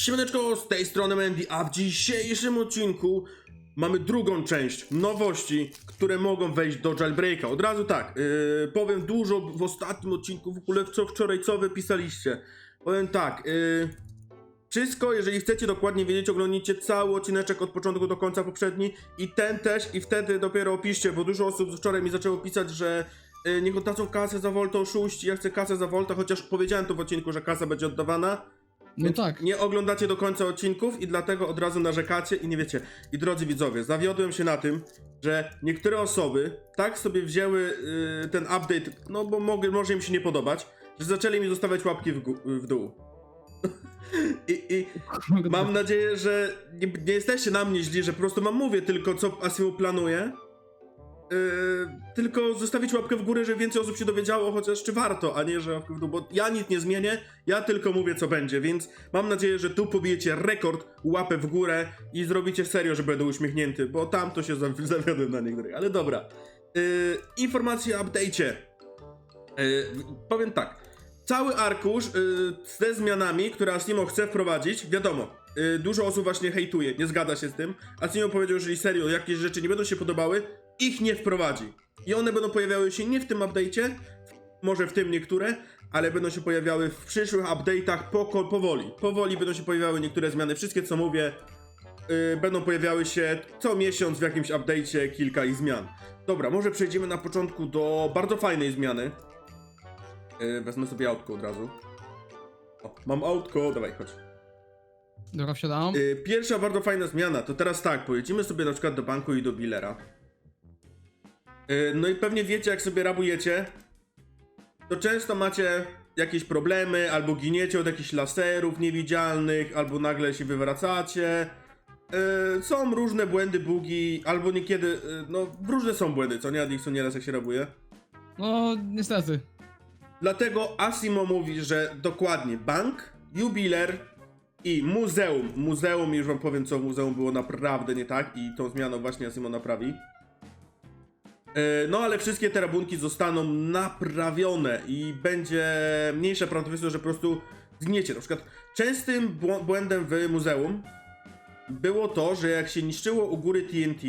Siemaneczko, z tej strony Mandy, a w dzisiejszym odcinku mamy drugą część nowości, które mogą wejść do jailbreaka. Od razu tak, yy, powiem dużo w ostatnim odcinku, w ogóle co wczoraj, co wy pisaliście. Powiem tak, yy, wszystko, jeżeli chcecie dokładnie wiedzieć, oglądnijcie cały odcineczek od początku do końca poprzedni i ten też i wtedy dopiero opiszcie, bo dużo osób wczoraj mi zaczęło pisać, że yy, niech oddadzą kasę za Volta oszuści, ja chcę kasę za Volta, chociaż powiedziałem tu w odcinku, że kasa będzie oddawana. No tak. Nie oglądacie do końca odcinków i dlatego od razu narzekacie i nie wiecie. I drodzy widzowie, zawiodłem się na tym, że niektóre osoby tak sobie wzięły y, ten update, no bo mogę, może im się nie podobać, że zaczęli mi zostawiać łapki w, w dół. I, I mam nadzieję, że nie, nie jesteście na mnie źli, że po prostu wam mówię tylko, co Asimo planuje. Yy, tylko zostawić łapkę w górę, żeby więcej osób się dowiedziało, chociaż czy warto, a nie, że łapkę w dół, bo ja nic nie zmienię, ja tylko mówię co będzie, więc mam nadzieję, że tu pobijecie rekord, łapę w górę i zrobicie serio, że będę uśmiechnięty, bo tam to się zawi- zawiodłem na niektórych, ale dobra. Yy, informacje o update'cie. Yy, powiem tak, cały arkusz yy, ze zmianami, które Asimo chce wprowadzić, wiadomo, yy, dużo osób właśnie hejtuje, nie zgadza się z tym. Asimo powiedział, że jeżeli serio jakieś rzeczy nie będą się podobały, ich nie wprowadzi. I one będą pojawiały się nie w tym update'cie, może w tym niektóre, ale będą się pojawiały w przyszłych update'ach poko- powoli. Powoli będą się pojawiały niektóre zmiany. Wszystkie co mówię, yy, będą pojawiały się co miesiąc w jakimś update'cie kilka ich zmian. Dobra, może przejdziemy na początku do bardzo fajnej zmiany. Yy, wezmę sobie autko od razu. O, mam autko, dawaj, chodź. Dobra, wsiadam. Yy, pierwsza bardzo fajna zmiana to teraz tak, pojedziemy sobie na przykład do banku i do billera. Yy, no i pewnie wiecie, jak sobie rabujecie, to często macie jakieś problemy, albo giniecie od jakichś laserów niewidzialnych, albo nagle się wywracacie. Yy, są różne błędy, bugi, albo niekiedy, yy, no różne są błędy, co nie, Adixu, nieraz jak się rabuje. No, niestety. Dlatego Asimo mówi, że dokładnie bank, jubiler i muzeum. Muzeum, już wam powiem, co w muzeum było naprawdę nie tak i tą zmianą właśnie Asimo naprawi. E, No ale wszystkie te rabunki zostaną naprawione i będzie mniejsza prawdopodobieństwo, że po prostu zgniecie. Na przykład częstym błędem w muzeum było to, że jak się niszczyło u góry TNT,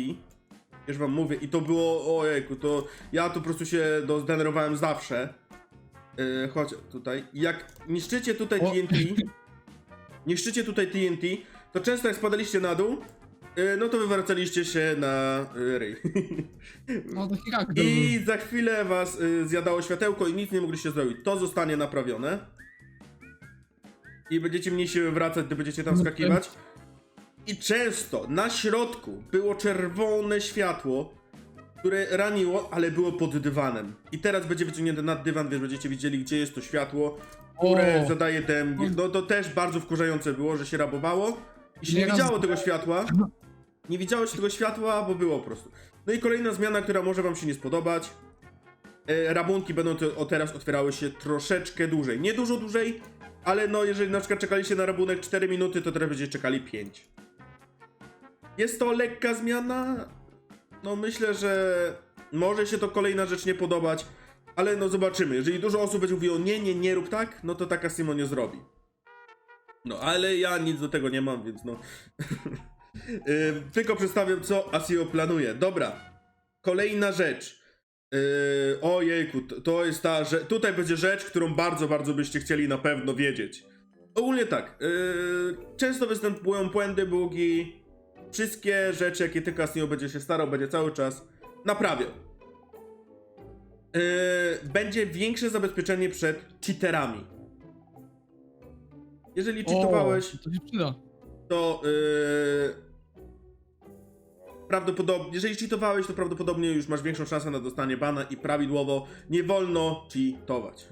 już wam mówię, i to było, ojejku, to ja tu po prostu się zdenerwowałem zawsze. Yy, chodź tutaj. Jak niszczycie tutaj O. TNT, niszczycie tutaj TNT, to często jak spadaliście na dół, no to wywracaliście się na yy, ryj. No, taki rak. I za chwilę was y, zjadało światełko i nic nie mogliście zrobić. To zostanie naprawione. I będziecie mniej się wracać, gdy będziecie tam No, skakiwać. I często na środku było czerwone światło, które raniło, ale było pod dywanem. I teraz będzie wyciągnięte nad dywan, więc będziecie widzieli, gdzie jest to światło, które O. zadaje ten. No to też bardzo wkurzające było, że się rabowało i się nie widziało tego światła. Nie widziało się tego światła, bo było po prostu. No i kolejna zmiana, która może wam się nie spodobać. E, rabunki będą te, o teraz otwierały się troszeczkę dłużej. Nie dużo dłużej, ale no jeżeli na przykład czekaliście na rabunek 4 minuty, to teraz będziecie czekali 5. Jest to lekka zmiana. No myślę, że może się to kolejna rzecz nie podobać, ale no zobaczymy. Jeżeli dużo osób będzie mówiło nie, nie, nie rób tak, no to taka Simon nie zrobi. No ale ja nic do tego nie mam, więc no. Yy, tylko przedstawiam, co Asio planuje. Dobra. Kolejna rzecz. Yy, ojejku, to, jest ta rzecz. Tutaj będzie rzecz, którą bardzo, bardzo byście chcieli na pewno wiedzieć. Ogólnie tak. Yy, często występują błędy, bugi. Wszystkie rzeczy, jakie tylko Asio będzie się starał, będzie cały czas naprawiał. Yy, będzie większe zabezpieczenie przed cheaterami. Jeżeli cheatowałeś, to się przyda. to yy, prawdopodobnie, jeżeli cheatowałeś, to prawdopodobnie już masz większą szansę na dostanie bana i prawidłowo nie wolno cheatować.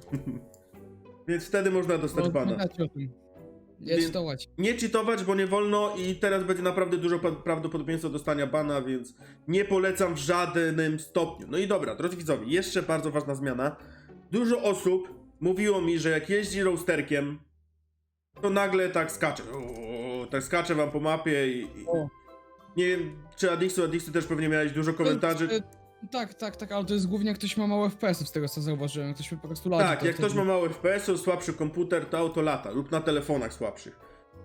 Więc wtedy można dostać No, bana. pamiętajcie o tym. Nie Więc-. Nie cheatować, bo nie wolno i teraz będzie naprawdę dużo pa- prawdopodobieństwo dostania bana, więc nie polecam w żadnym stopniu. No i dobra, drodzy widzowie, jeszcze bardzo ważna zmiana. Dużo osób mówiło mi, że jak jeździ roasterkiem, to nagle tak skacze. O, tak skacze wam po mapie i... i O. nie wiem, czy Adixu, Adixu też pewnie miałeś dużo komentarzy. E, Tak, tak, tak, ale to jest głównie jak ktoś ma mało FPS-ów z tego co zauważyłem. Ktoś po prostu lata. Tak, to jak ktoś wtedy- ma mało FPS-ów, słabszy komputer, to auto lata lub na telefonach słabszych.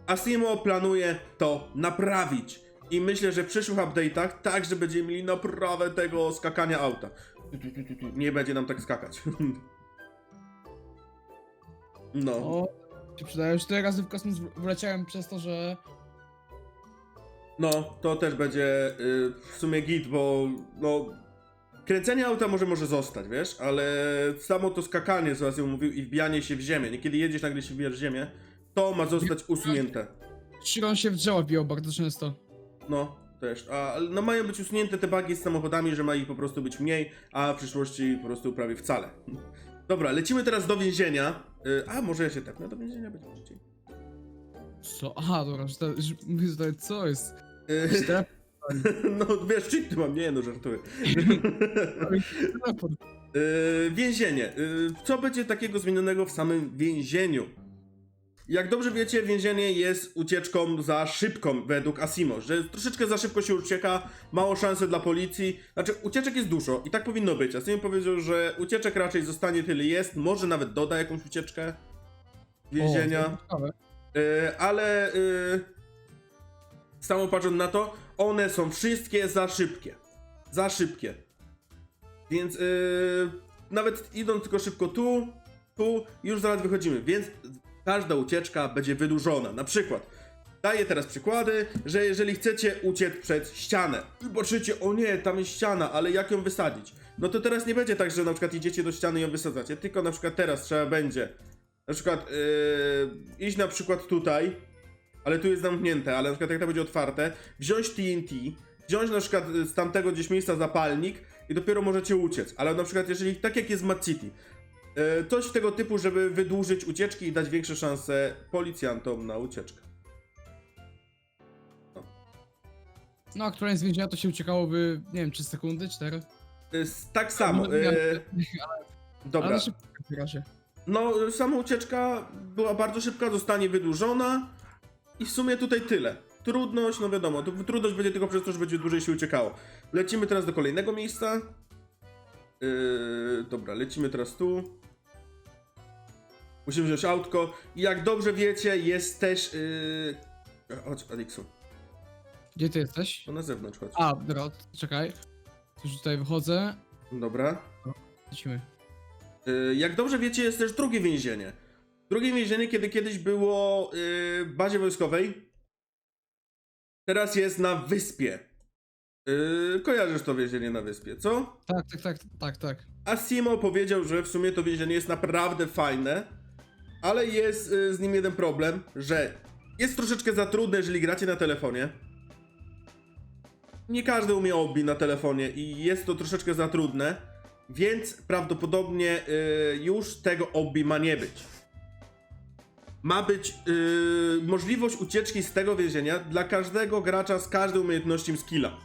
Asimo planuje to naprawić. I myślę, że w przyszłych update'ach także będziemy mieli naprawę tego skakania auta. Tu, tu, tu, tu, tu. Nie będzie nam tak skakać. No. O, się przydaje. Już tyle razy w kosmos wleciałem przez to, że... No, to też będzie y, w sumie git, bo no. Kręcenie auta może może zostać, wiesz, ale samo to skakanie, co ja mówił, i wbijanie się w ziemię, niekiedy jedziesz, nagle się wbijasz w ziemię, to ma zostać usunięte. Chiron się w drzewa biło bardzo często. No, też. A no mają być usunięte te bugi z samochodami, że ma ich po prostu być mniej, a w przyszłości po prostu prawie wcale. Dobra, lecimy teraz do więzienia. Y, a może ja się tepnę do więzienia będzie szybciej. Co? Aha, dobra, że to, że, mówię tutaj, co jest? Y, no wiesz, cheaty mam, nie no, żartuję. Telefon. Yy, więzienie. Co będzie takiego zmienionego w samym więzieniu? Jak dobrze wiecie, więzienie jest ucieczką za szybką według Asimo, że troszeczkę za szybko się ucieka, mało szansy dla policji. Znaczy, ucieczek jest dużo i tak powinno być. Asimo powiedział, że ucieczek raczej zostanie tyle jest, może nawet doda jakąś ucieczkę więzienia. O. Yy, ale yy, samo patrząc na to, one są wszystkie za szybkie. Za szybkie. Więc yy, nawet idąc tylko szybko tu, tu, już zaraz wychodzimy. Więc każda ucieczka będzie wydłużona. Na przykład, daję teraz przykłady, że jeżeli chcecie uciec przed ścianę i patrzycie, o nie, tam jest ściana, ale jak ją wysadzić? No to teraz nie będzie tak, że na przykład idziecie do ściany i ją wysadzacie, tylko na przykład teraz trzeba będzie na przykład yy, iść na przykład tutaj, ale tu jest zamknięte, ale na przykład jak to będzie otwarte, wziąć TNT, wziąć na przykład y, z tamtego gdzieś miejsca zapalnik i dopiero możecie uciec. Ale na przykład jeżeli, tak jak jest w Mad City, coś tego typu, żeby wydłużyć ucieczki i dać większe szanse policjantom na ucieczkę. No, aktualnie z więzienia to się uciekało by, nie wiem, 3 sekundy, 4. Yy, tak samo. No, Ale dobra. szybko w razie. No, sama ucieczka była bardzo szybka, zostanie wydłużona i w sumie tutaj tyle. Trudność, no wiadomo, to trudność będzie tylko przez to, że będzie dłużej się uciekało. Lecimy teraz do kolejnego miejsca. Yy, dobra, lecimy teraz tu. Musimy wziąć autko. I jak dobrze wiecie, jest też... Yy... Chodź, Alixu, Gdzie ty jesteś? no na zewnątrz chodź. A, dobra, czekaj. Już tutaj wychodzę. Dobra. Lecimy. Y, Jak dobrze wiecie, jest też drugie więzienie. Drugie więzienie, kiedy kiedyś było y, w bazie wojskowej, teraz jest na wyspie. Y, kojarzysz to więzienie na wyspie, co? Tak, tak, tak, tak, tak. Asimo powiedział, że w sumie to więzienie jest naprawdę fajne, ale jest y, z nim jeden problem, że jest troszeczkę za trudne, jeżeli gracie na telefonie. Nie każdy umie obbi na telefonie i jest to troszeczkę za trudne, więc prawdopodobnie y, już tego obbi ma nie być. Ma być y, możliwość ucieczki z tego więzienia dla każdego gracza z każdej umiejętnością skilla.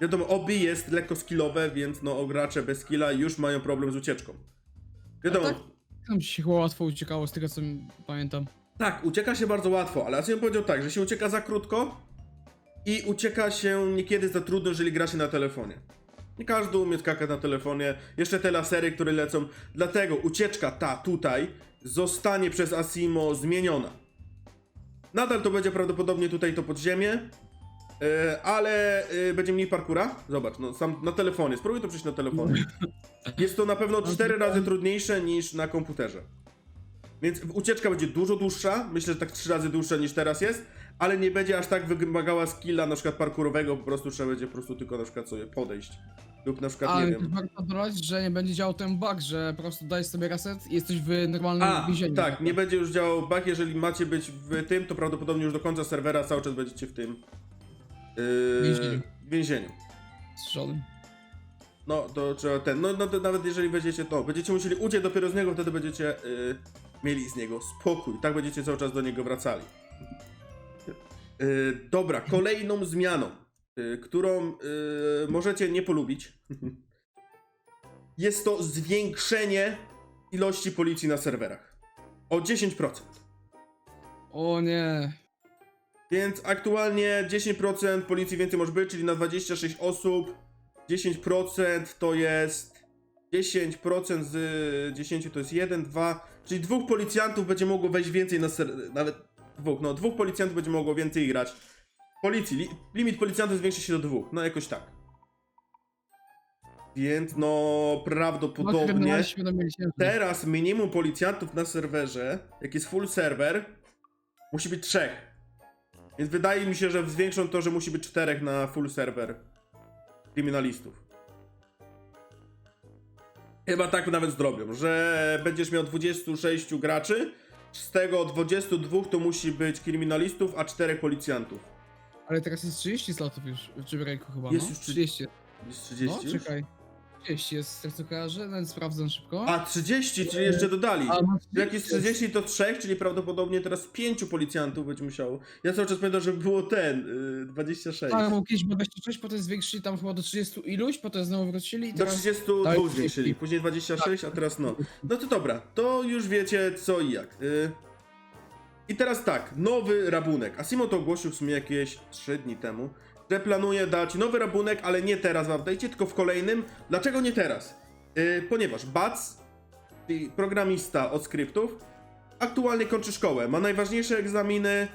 Wiadomo, obi jest lekko skillowe, więc no gracze bez skilla już mają problem z ucieczką. Wiadomo, tak? Tam się chyba łatwo uciekało z tego co pamiętam. tak, ucieka się bardzo łatwo, ale Asien powiedział tak, że się ucieka za krótko i ucieka się niekiedy za trudno, jeżeli gra się na telefonie. Nie każdy umie skakać na telefonie, jeszcze te lasery, które lecą, dlatego ucieczka ta tutaj zostanie przez Asimo zmieniona. Nadal to będzie prawdopodobnie tutaj to podziemie, ale yy, będzie mniej parkura. Zobacz, no sam na telefonie, spróbuj to przejść na telefonie. Jest to na pewno 4 razy trudniejsze niż na komputerze. Więc ucieczka będzie dużo dłuższa, myślę, że tak 3 razy dłuższa niż teraz jest, ale nie będzie aż tak wymagała skilla na przykład parkurowego, po prostu trzeba będzie po prostu tylko na przykład sobie podejść. Lub na przykład, Ale nie też wiem. warto dodać, że nie będzie działał ten bug, że po prostu dajesz sobie reset i jesteś w normalnym A, więzieniu. tak, nie będzie już działał bug, jeżeli macie być w tym, to prawdopodobnie już do końca serwera cały czas będziecie w tym yy, Więzieniu. więzieniu. Z żonym. No, to trzeba ten, no, no to nawet jeżeli będziecie to, będziecie musieli uciec dopiero z niego, wtedy będziecie yy, mieli z niego spokój, tak będziecie cały czas do niego wracali. Yy, dobra, kolejną zmianą, yy, którą yy, możecie nie polubić, jest to zwiększenie ilości policji na serwerach. O 10%. O nie. Więc aktualnie 10% policji więcej może być, czyli na 26 osób 10% to jest 10% z 10 to jest 1, 2, czyli dwóch policjantów będzie mogło wejść więcej na serwer, nawet Dwóch, no dwóch policjantów będzie mogło więcej grać. Policji, li, limit policjantów zwiększy się do dwóch, no jakoś tak. Więc no prawdopodobnie teraz minimum policjantów na serwerze, jak jest full serwer, musi być trzech. Więc wydaje mi się, że zwiększą to, że musi być czterech na full serwer kryminalistów. Chyba tak nawet zrobią, że będziesz miał 26 graczy, z tego 22 to musi być kryminalistów, a 4 policjantów. Ale teraz jest 30 slotów już w Jailbreaku chyba, Jest no? już trzy- 30. Jest 30 No, już? czekaj. 30 jest, tak co kojarzę, nawet sprawdzam szybko. A, 30, czyli jeszcze dodali. A, no, Jak jest 30 to 3, czyli prawdopodobnie teraz 5 policjantów będzie musiało. Ja cały czas pamiętam, że było ten, y, 26. Tak, bo kiedyś było 26, potem zwiększyli tam chyba do 30 iluś, potem znowu wrócili i Do teraz... 32 Tak, zwiększyli, później 26, a teraz no. No to dobra, to już wiecie co i jak. Y, I teraz tak, nowy rabunek. Asimo to ogłosił w sumie jakieś 3 dni temu, że planuje dać nowy rabunek, ale nie teraz w update'cie, tylko w kolejnym. Dlaczego nie teraz? Y, Ponieważ czyli programista od skryptów, aktualnie kończy szkołę, ma najważniejsze egzaminy.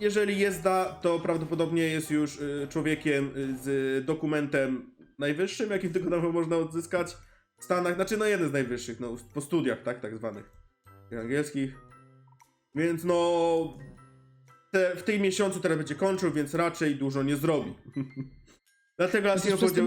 Jeżeli je zda, to prawdopodobnie jest już y, człowiekiem y, z dokumentem najwyższym, jakim tylko tam można odzyskać w Stanach. Znaczy, no jeden z najwyższych, no po studiach, tak, tak zwanych angielskich. Więc no, te, w tym miesiącu teraz będzie kończył, więc raczej dużo nie zrobi. Dlatego przez powiedział...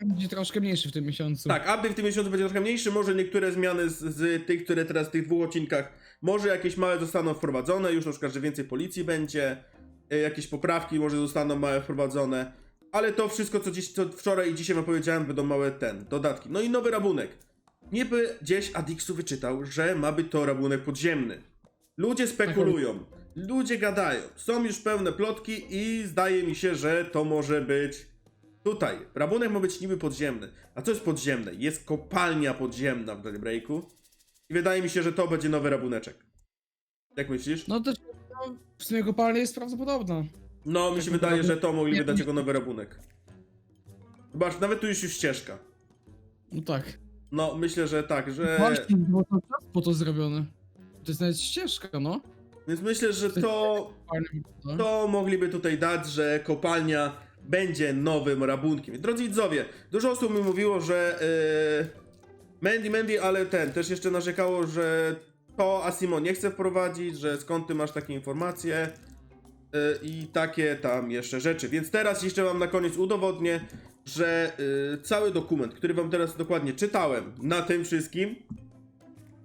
Będzie troszkę mniejszy w tym miesiącu. Tak, update w tym miesiącu będzie trochę mniejszy, może niektóre zmiany z, z tych, które teraz w tych dwóch odcinkach, może jakieś małe zostaną wprowadzone, już na przykład, że więcej policji będzie, e, jakieś poprawki może zostaną małe wprowadzone, ale to wszystko, co, dziś, co wczoraj i dzisiaj wam powiedziałem, będą małe ten, dodatki. No i nowy rabunek. Niby gdzieś Adixu wyczytał, że ma być to rabunek podziemny. Ludzie spekulują, ludzie gadają, są już pełne plotki i zdaje mi się, że to może być Tutaj, rabunek ma być niby podziemny. A co jest podziemne? Jest kopalnia podziemna w Jailbreaku. I wydaje mi się, że to będzie nowy rabuneczek. Jak myślisz? No to no, w sumie kopalnia jest prawdopodobna. No, mi tak się wydaje, naprawdę- że to mogliby dać jako nowy rabunek. Zobacz, nawet tu jest już ścieżka. No tak. No, myślę, że tak, że... Właśnie, było to czas po to zrobione. To jest nawet ścieżka, no. Więc myślę, że to... To mogliby tutaj dać, że kopalnia będzie nowym rabunkiem. Drodzy widzowie, dużo osób mi mówiło, że yy, Mandy, Mandy, ale ten też jeszcze narzekało, że to Asimo nie chce wprowadzić, że skąd ty masz takie informacje yy, i takie tam jeszcze rzeczy. Więc teraz jeszcze wam na koniec udowodnię, że yy, cały dokument, który wam teraz dokładnie czytałem na tym wszystkim,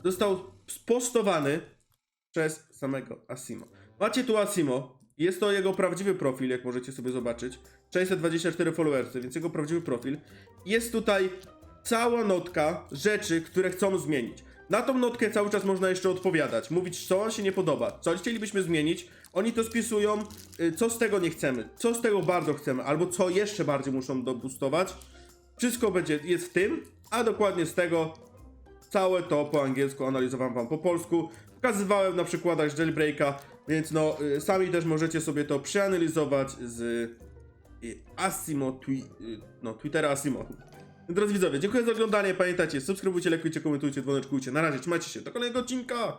został spostowany przez samego Asimo. Macie tu Asimo, jest to jego prawdziwy profil, jak możecie sobie zobaczyć. 624 followersy, więc jego prawdziwy profil. Jest tutaj cała notka rzeczy, które chcą zmienić. Na tą notkę cały czas można jeszcze odpowiadać, mówić co wam się nie podoba, co chcielibyśmy zmienić. Oni to spisują, y, co z tego nie chcemy, co z tego bardzo chcemy, albo co jeszcze bardziej muszą dobustować. Wszystko będzie, jest w tym, a dokładnie z tego Całe to po angielsku analizowałem wam po polsku. Pokazywałem na przykładach jailbreaka, więc no y, sami też możecie sobie to przeanalizować z y, Asimo, twi, y, no Twittera Asimo. Drodzy widzowie, dziękuję za oglądanie. Pamiętajcie, subskrybujcie, lekujcie, komentujcie, dzwoneczkujcie. Na razie, trzymajcie się. Do kolejnego odcinka!